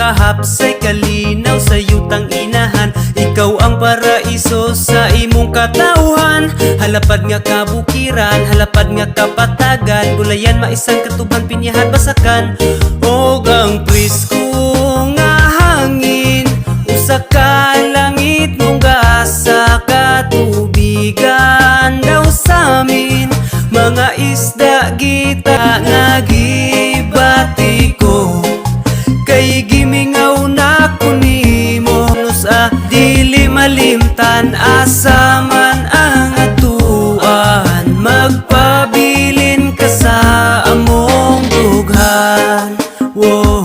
kahapsay kalinaw sa yutang inahan Ikaw ang paraiso sa imong katauhan. Halapad nga kabukiran, halapad nga kapatagan. Gulayan maisang katuban pinyahan basakan. Og ang prisko nga hangin Usa ka langit mong gasa katubigan daw sa amin. Mga isda kita nga malimtan asaman ang atuan Magpabilin ka sa among dughan Whoa.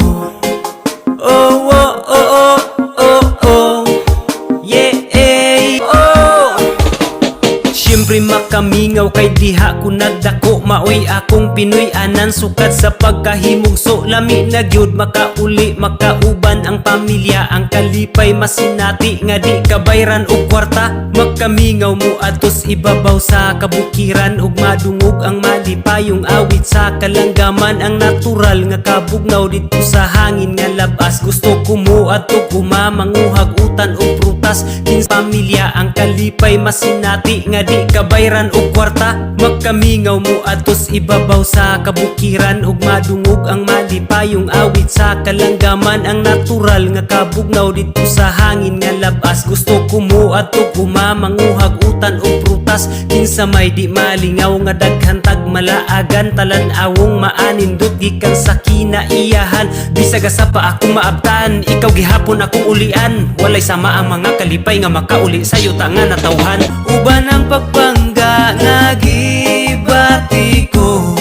Siyempre makamingaw kay diha ko nagdako. Maoy akong Pinoy anan sukat sa pagkahimugso Lami na gyud makauli makauban ang pamilya. Ang kalipay masinati nga di kabayran og kwarta. Makamingaw mo atos ibabaw sa kabukiran. Ug madungog ang malipayong awit sa kalanggaman Ang natural nga kabugnaw dito sa hangin nga labas Gusto ko mo ato kumamanguhag utan o prutas. Kins pamilya ang kalipay masinati nga di kabayran og kwarta. Magkamingaw mo atos ibabaw sa kabukiran. Ug madungog ang malipayong awit sa kalanggaman. Ang natural nga kabugnaw dito sa hangin nga labas Gusto ko mo ato kumamanguhag utan o prutas. Kinsa may di malingaw nga daghantag malaagan. Talan-awong maanindot gikan sa kinaiyahan. Bisaga sa pa ako maabtan Ikaw gihapon akong ulian. Walay sama ang mga kalipay nga makauli sa'yo tanga natawhan. Uban ang pagpangga nga gibati ko.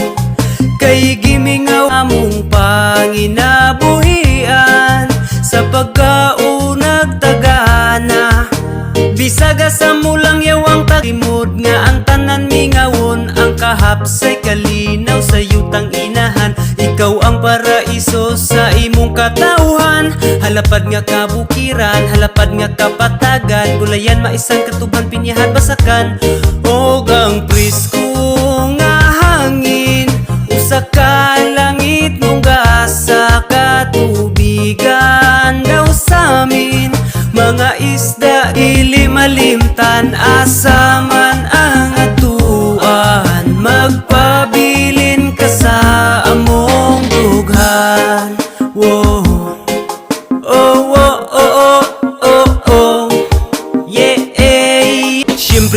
Kay gimingaw among panginabuhian. Sa tagana Bisaga sa mulang yawang talimod Nga ang tanan mingawon Ang kahapsay kalinaw sa yutang inahan Ikaw ang paraiso sa imong katauhan. Halapad nga kabukiran, halapad nga kapatagan. Gulayan maisang katuban pinyahan basakan. Og ang prisko nga hangin Usa ka langit mong gasa katubigan daw sa amin Mga isda ili malimtan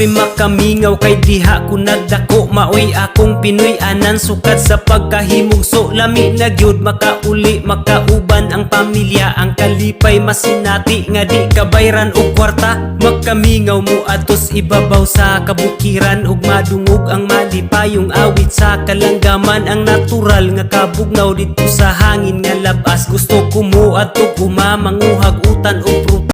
Makamingaw kay diha ko nagdako Maoy akong Pinoy anan sukat sa pagkahimugso. Lami na gyud makauli makauban ang pamilya. Ang kalipay masinati nga di kabayran og kwarta. Makamingaw mo atos ibabaw sa kabukiran. Ug madungog ang malipayong awit sa kalanggaman Ang natural nga kabugnaw dito sa hangin nga labas. Gusto ko mo ato kumamanguhag utan o